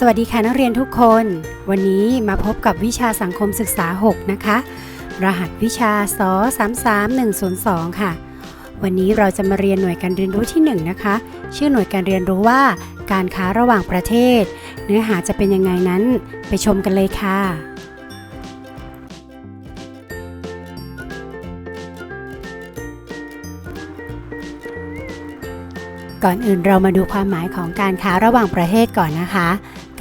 สวัสดีค่ะนักเรียนทุกคน วันนี้มาพบกับวิชาสังคมศึกษา 6 นะคะ รหัสวิชาส33102 ค่ะ วันนี้เราจะมาเรียนหน่วยการเรียนรู้ที่ 1 นะคะ ชื่อหน่วยการเรียนรู้ว่า การค้าระหว่างประเทศ เนื้อหาจะเป็นยังไงนั้นไปชมกันเลยค่ะก่อนอื่นเรามาดูความหมายของการค้าระหว่างประเทศก่อนนะคะ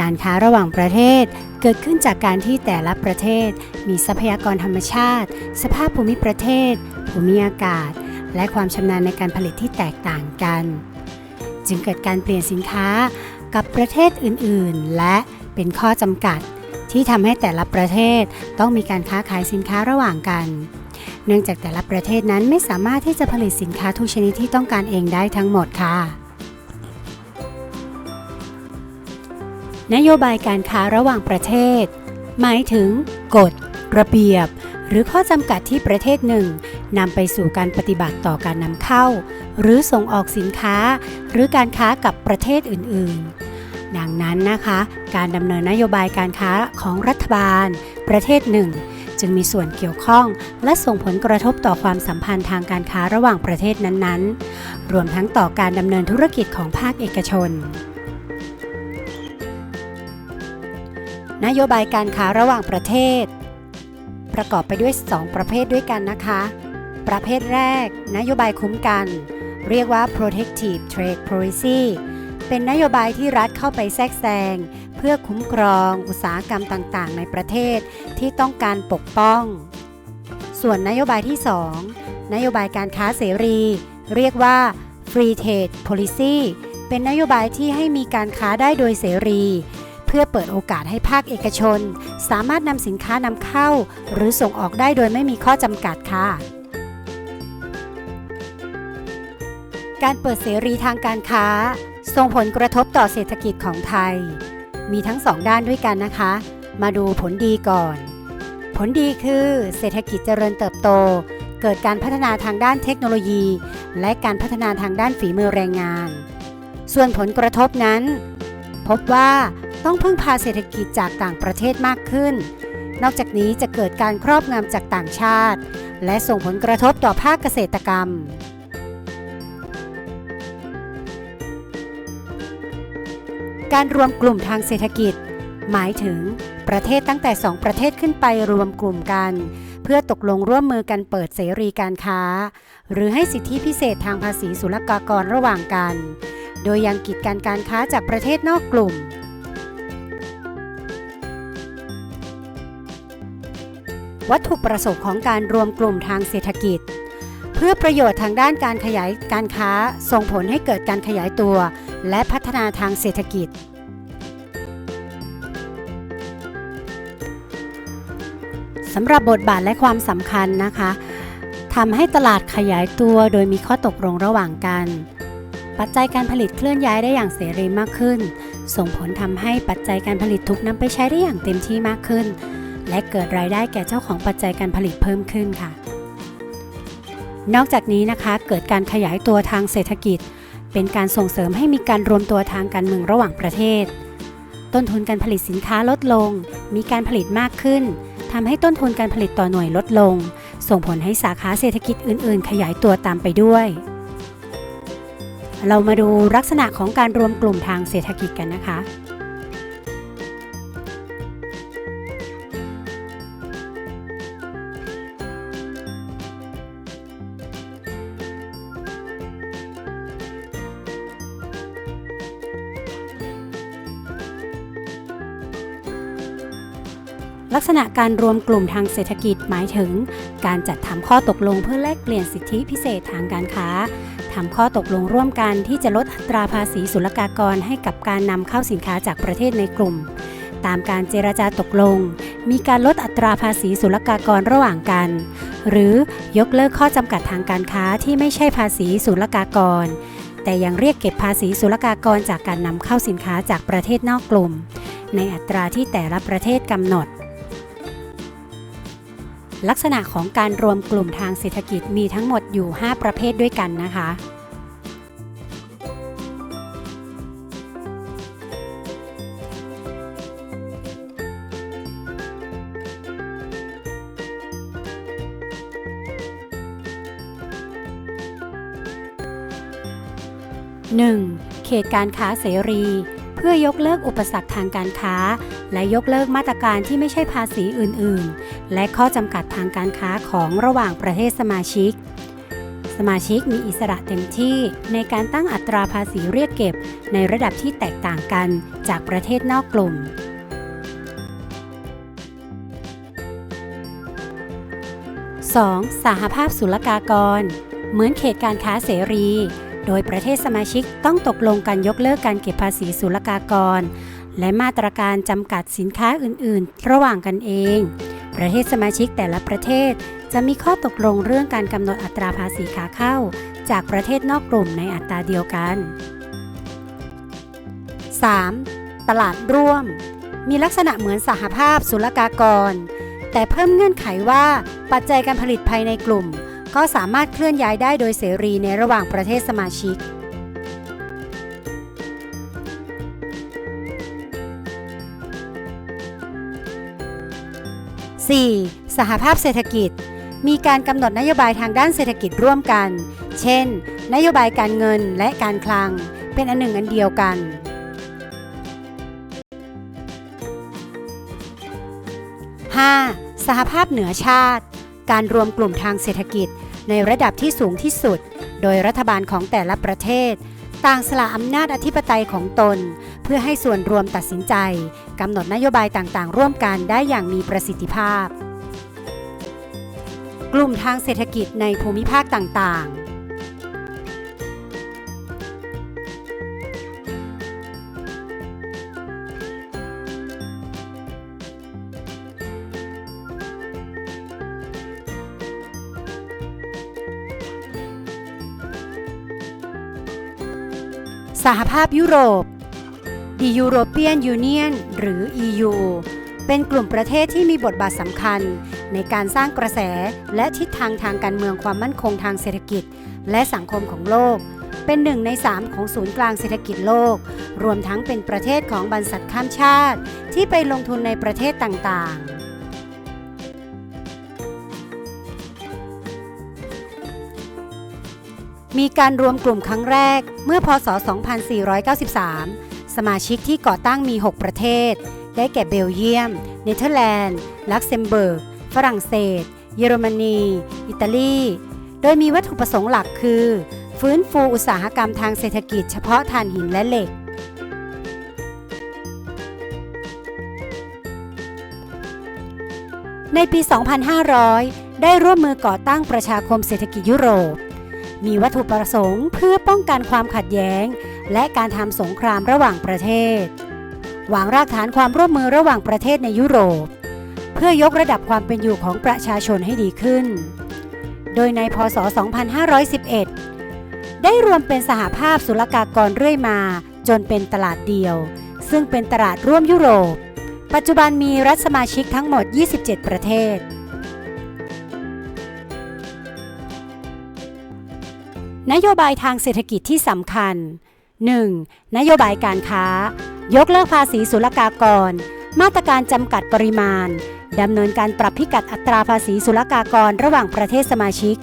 การค้าระหว่างประเทศ เกิดขึ้นจากการที่แต่ละประเทศ มีทรัพยากรธรรมชาติ สภาพภูมิประเทศ ภูมิอากาศ และความชำนาญในการผลิตที่แตกต่างกัน จึงเกิดการเปลี่ยนสินค้ากับประเทศอื่นๆ และเป็นข้อจำกัดที่ทำให้แต่ละประเทศต้องมีการค้าขายสินค้าระหว่างกัน เนื่องจากแต่ละประเทศนั้นไม่สามารถที่จะผลิตสินค้าทุกชนิดที่ต้องการเองได้ทั้งหมดค่ะ นโยบายการค้าระหว่างประเทศ หมายถึง กฎ ระเบียบ หรือข้อจำกัดที่ประเทศหนึ่งนำไปสู่การปฏิบัติต่อการนำเข้า หรือส่งออกสินค้า หรือการค้ากับประเทศอื่น ๆ ดังนั้นนะคะ การดำเนินนโยบายการค้าของรัฐบาล ประเทศหนึ่งจึงมีส่วนเกี่ยวข้องและส่งผลกระทบต่อความสัมพันธ์ทางการค้าระหว่างประเทศนั้นๆ รวมทั้งต่อการดำเนินธุรกิจของภาคเอกชน นโยบายการค้าระหว่างประเทศ ประกอบไปด้วย 2 ประเภทด้วยกันนะคะ ประเภทแรก นโยบายคุ้มกัน เรียกว่า protective trade policy เป็นนโยบายที่รัฐเข้าไปแทรกแซง เพื่อคุ้มครองอุตสาหกรรมต่างๆ ในประเทศที่ต้องการปกป้อง ส่วนนโยบายที่ 2 นโยบายการค้าเสรี เรียกว่า free trade policy เป็นนโยบายที่ให้มีการค้าได้โดยเสรี เพื่อเปิดโอกาสให้ภาคเอกชน สามารถนำสินค้านำเข้า หรือส่งออกได้โดยไม่มีข้อจำกัดค่ะ การเปิดเสรีทางการค้า ส่งผลกระทบต่อเศรษฐกิจของไทย มีทั้งสองด้านด้วยกันนะคะ มาดูผลดีก่อน ผลดีคือเศรษฐกิจเจริญเติบโต เกิดการพัฒนาทางด้านเทคโนโลยี และการพัฒนาทางด้านฝีมือแรงงาน ส่วนผลกระทบนั้น พบว่า ต้องพึ่งพาเศรษฐกิจจากต่างประเทศมากขึ้น นอกจากนี้จะเกิดการครอบงำจากต่างชาติ และส่งผลกระทบต่อภาคเกษตรกรรม การรวมกลุ่มทางเศรษฐกิจ หมายถึงประเทศตั้งแต่ 2 ประเทศขึ้นไปรวมกลุ่มกัน เพื่อตกลงร่วมมือกันเปิดเสรีการค้า หรือให้สิทธิพิเศษทางภาษีศุลกากรระหว่างกัน โดยยังกีดกันการค้าจากประเทศนอกกลุ่ม วัตถุประสงค์ของการรวมกลุ่มทางเศรษฐกิจ เพื่อประโยชน์ทางด้านการขยายการค้าส่งผลให้เกิดการขยายตัว และพัฒนาทางเศรษฐกิจ สำหรับบทบาทและความสำคัญนะคะทำให้ตลาดขยายตัวโดยมีข้อตกลงระหว่างกัน ปัจจัยการผลิตเคลื่อนย้ายได้อย่างเสรีมากขึ้น ส่งผลทำให้ปัจจัยการผลิตถูกนำไปใช้ได้อย่างเต็มที่มากขึ้น และเกิดรายได้แก่เจ้าของปัจจัยการผลิตเพิ่มขึ้นค่ะ นอกจากนี้นะคะเกิดการขยายตัวทางเศรษฐกิจ เป็นการส่งเสริมให้มีการรวมตัวทางการเมืองระหว่างประเทศ ต้นทุนการผลิตสินค้าลดลง มีการผลิตมากขึ้นทำให้ต้นทุนการผลิตต่อหน่วยลดลง ส่งผลให้สาขาเศรษฐกิจอื่น ๆ ขยายตัวตามไปด้วย เรามาดูลักษณะของการรวมกลุ่มทางเศรษฐกิจกันนะคะ ลักษณะการรวมกลุ่มทางเศรษฐกิจหมายถึง การจัดทำข้อตกลงเพื่อแลกเปลี่ยนสิทธิพิเศษทางการค้าทำข้อตกลงร่วมกันที่จะลดอัตราภาษีศุลกากรให้กับการนำเข้าสินค้าจากประเทศในกลุ่ม ตามการเจรจาตกลง มีการลดอัตราภาษีศุลกากรระหว่างกัน หรือยกเลิกข้อจำกัดทางการค้าที่ไม่ใช่ภาษีศุลกากร แต่ยังเรียกเก็บภาษีศุลกากรจากการนำเข้าสินค้าจากประเทศนอกกลุ่ม ในอัตราที่แต่ละประเทศกำหนด ลักษณะของการรวมกลุ่มทางเศรษฐกิจมีทั้งหมดอยู่ 5 ประเภทด้วยกันนะคะหนึ่งเขตการค้าเสรี เพื่อยกเลิกอุปสรรคทางการค้า และยกเลิกมาตรการที่ไม่ใช่ภาษีอื่น ๆ และข้อจำกัดทางการค้าของระหว่างประเทศสมาชิก สมาชิกมีอิสระเต็มที่ในการตั้งอัตราภาษีเรียกเก็บในระดับที่แตกต่างกันจากประเทศนอกกลุ่ม 2. สหภาพศุลกากร เหมือนเขตการค้าเสรี โดยประเทศสมาชิกต้องตกลงกันยกเลิกการเก็บภาษีศุลกากร และมาตรการจำกัดสินค้าอื่น ๆ ระหว่างกันเอง ประเทศสมาชิกแต่ละประเทศ จะมีข้อตกลงเรื่องการกำหนดอัตราภาษีขาเข้า จากประเทศนอกกลุ่มในอัตราเดียวกัน 3. ตลาดร่วม มีลักษณะเหมือนสหภาพศุลกากร แต่เพิ่มเงื่อนไขว่าปัจจัยการผลิตภายในกลุ่ม ก็สามารถเคลื่อนย้ายได้โดยเสรีในระหว่างประเทศสมาชิก 4. สหภาพเศรษฐกิจ มีการกำหนดนโยบายทางด้านเศรษฐกิจร่วมกัน เช่น นโยบายการเงินและการคลัง เป็นอันหนึ่งอันเดียวกัน 5. สหภาพเหนือชาติ การรวมกลุ่มทางเศรษฐกิจในระดับที่สูงที่สุด โดยรัฐบาลของแต่ละประเทศ ต่างสละอำนาจอธิปไตยของตน เพื่อให้ส่วนรวมตัดสินใจกำหนดนโยบายต่างๆ ร่วมกันได้อย่างมีประสิทธิภาพ กลุ่มทางเศรษฐกิจในภูมิภาคต่างๆ สหภาพยุโรป The European Union หรือ EU เป็นกลุ่มประเทศที่มีบทบาทสำคัญ ในการสร้างกระแสและทิศทางทางการเมืองความมั่นคงทางเศรษฐกิจ และสังคมของโลก เป็นหนึ่งในสามของศูนย์กลางเศรษฐกิจโลก รวมทั้งเป็นประเทศของบรรษัทข้ามชาติ ที่ไปลงทุนในประเทศต่างๆ มีการรวมกลุ่มครั้งแรกเมื่อพศ 2493 สมาชิกที่ก่อตั้งมี 6 ประเทศ ได้แก่เบลเยียม เนเธอร์แลนด์ ลักเซมเบิร์ก ฝรั่งเศส เยอรมนี อิตาลี โดยมีวัตถุประสงค์หลักคือ ฟื้นฟูอุตสาหกรรมทางเศรษฐกิจเฉพาะถ่านหินและเหล็กในปี 2500 ได้ร่วมมือก่อตั้งประชาคมเศรษฐกิจยุโรป มีวัตถุประสงค์เพื่อป้องกันความขัดแย้ง และการทำสงครามระหว่างประเทศวางรากฐานความร่วมมือระหว่างประเทศในยุโรป เพื่อยกระดับความเป็นอยู่ของประชาชนให้ดีขึ้น โดยในพศ 2511 ได้รวมเป็นสหภาพศุลกากรเรื่อยมา จนเป็นตลาดเดียว ซึ่งเป็นตลาดร่วมยุโรป ปัจจุบันมีรัฐสมาชิกทั้งหมด 27 ประเทศ นโยบายทางเศรษฐกิจที่สำคัญ 1. นโยบายการค้า ยกเลิกภาษีศุลกากร มาตรการจำกัดปริมาณดำเนินการปรับพิกัดอัตราภาษีศุลกากรระหว่างประเทศสมาชิก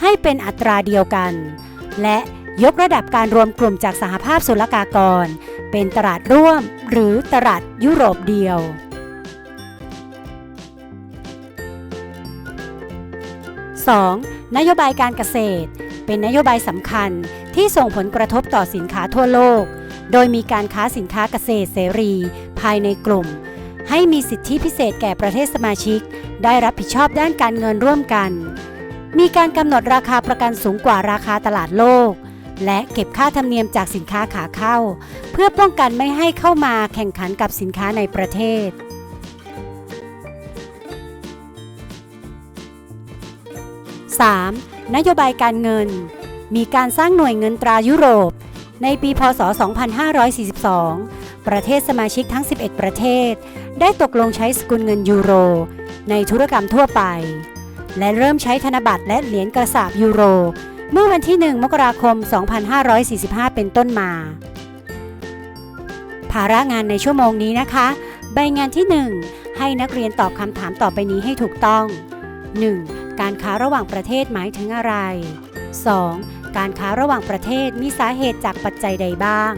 ให้เป็นอัตราเดียวกัน และยกระดับการรวมกลุ่มจากสหภาพศุลกากร เป็นตลาดร่วม หรือตลาดยุโรปเดียว 2. นโยบายการเกษตร เป็นนโยบายสำคัญที่ส่งผลกระทบต่อสินค้าทั่วโลก โดยมีการค้าสินค้าเกษตรเสรี ภายในกลุ่ม ให้มีสิทธิพิเศษแก่ประเทศสมาชิก ได้รับผิดชอบด้านการเงินร่วมกัน มีการกำหนดราคาประกันสูงกว่าราคาตลาดโลก และเก็บค่าธรรมเนียมจากสินค้าขาเข้า เพื่อป้องกันไม่ให้เข้ามาแข่งขันกับสินค้าในประเทศ 3. นโยบายการเงิน มีการสร้างหน่วยเงินตรายุโรป ในปีพศ 2542 ประเทศสมาชิกทั้ง 11 ประเทศ ได้ตกลงใช้สกุลเงินยูโร ในธุรกรรมทั่วไป และเริ่มใช้ธนบัตรและเหรียญกระสาบยูโร เมื่อวันที่ 1 มกราคม 2545 เป็นต้นมา ภาระงานในชั่วโมงนี้นะคะ ใบงานที่ 1 ให้นักเรียนตอบคำถามต่อไปนี้ให้ถูกต้อง 1. การค้าระหว่างประเทศหมายถึงอะไร 2. การค้าระหว่างประเทศมีสาเหตุจากปัจจัยใดบ้าง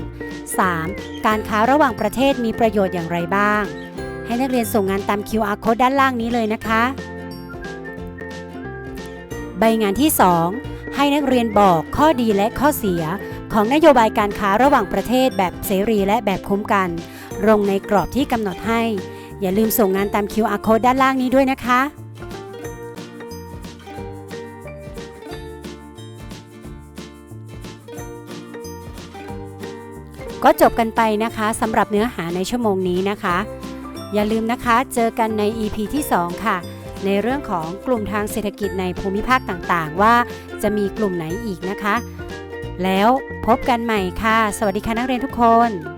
3. การค้าระหว่างประเทศมีประโยชน์อย่างไรบ้าง ให้นักเรียนส่งงานตาม QR code ด้านล่างนี้เลยนะคะ ใบงานที่ 2 ให้นักเรียนบอกข้อดีและข้อเสีย ของนโยบายการค้าระหว่างประเทศแบบเสรีและแบบคุ้มกันลงในกรอบที่กำหนดให้ อย่าลืมส่งงานตาม QR code ด้านล่างนี้ด้วยนะคะ ก็จบกันไปนะคะสำหรับเนื้อหาในชั่วโมงนี้นะคะ อย่าลืมนะคะเจอกันใน EP ที่ 2 ค่ะ ในเรื่องของกลุ่มทางเศรษฐกิจในภูมิภาคต่างๆ ว่าจะมีกลุ่มไหนอีกนะคะ แล้วพบกันใหม่ค่ะ สวัสดีค่ะนักเรียนทุกคน